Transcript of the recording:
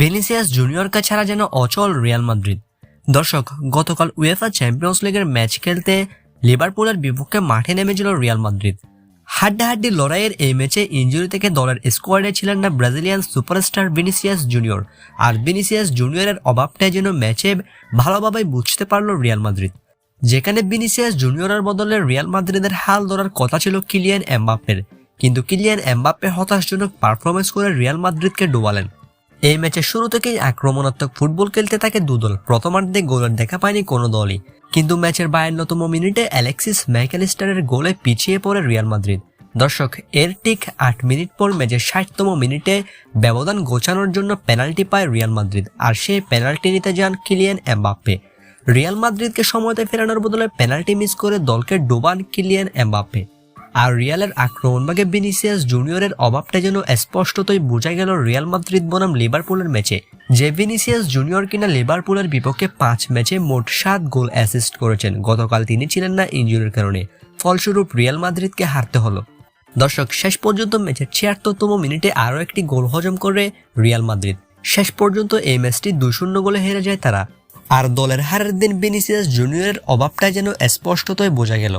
বেনিসিয়াস জুনিয়রকে ছাড়া যেন অচল রিয়াল মাদ্রিদ। দর্শক, গতকাল উয়েফা চ্যাম্পিয়ন্স লিগের ম্যাচ খেলতে লিভারপুলের বিপক্ষে মাঠে নেমেছিল রিয়াল মাদ্রিদ। হাড্ডাহাড্ডি লড়াইয়ের এই ম্যাচে ইঞ্জুরি থেকে দলের স্কোয়াডে ছিলেন না ব্রাজিলিয়ান সুপারস্টার ভিনিসিয়াস জুনিয়র, আর ভিনিসিয়াস জুনিয়রের অভাবটাই যেন ম্যাচে ভালোভাবে বুঝতে পারল রিয়াল মাদ্রিদ। যেখানে ভিনিসিয়াস জুনিয়রের বদলে রিয়াল মাদ্রিদের হাল ধরার কথা ছিল কিলিয়ান এমবাপ্পের, কিন্তু কিলিয়ান এমবাপ্পে হতাশজনক পারফরমেন্স করে রিয়াল মাদ্রিদকে ডুবালেন। এই ম্যাচের শুরু থেকেই আক্রমণাত্মক ফুটবল খেলতে থাকে দুদল। প্রথমার্ধে গোলের দেখা পায়নি কোনো দলই। কিন্তু ম্যাচের বায়ান্নতম মিনিটে অ্যালেক্সিস ম্যাকেলিস্টারের গোলে পিছিয়ে পড়ে রিয়াল মাদ্রিদ। দর্শক, এর ঠিক আট মিনিট পর ম্যাচের ষাটতম মিনিটে ব্যবধান গোছানোর জন্য পেনাল্টি পায় রিয়াল মাদ্রিদ, আর সেই পেনাল্টি নিতে যান কিলিয়ান এমবাপ্পে। রিয়াল মাদ্রিদকে সময়তে ফেরানোর বদলে পেনাল্টি মিস করে দলকে ডোবান কিলিয়ান এমবাপ্পে। আর রিয়ালের আক্রমণভাগে ভিনিসিয়াস জুনিয়রের অভাবটা যেন স্পষ্টতই বোঝা গেল রিয়াল মাদ্রিদ বনাম লিভারপুলের ম্যাচে, যে ভিনিসিয়াস জুনিয়র কিনা লিভারপুলের বিপক্ষে পাঁচ ম্যাচে মোট সাত গোল অ্যাসিস্ট করেছেন। গতকাল তিনি ছিলেন না ইঞ্জুরির কারণে, ফলস্বরূপ রিয়াল মাদ্রিদকে হারতে হলো। দর্শক, শেষ পর্যন্ত ম্যাচের ছিয়াত্তরতম মিনিটে আরও একটি গোল হজম করে রিয়াল মাদ্রিদ। শেষ পর্যন্ত এই ম্যাচটি দুই শূন্য গোলে হেরে যায় তারা। আর দলের হারের দিন ভিনিসিয়াস জুনিয়রের অভাবটা যেন স্পষ্টতই বোঝা গেল।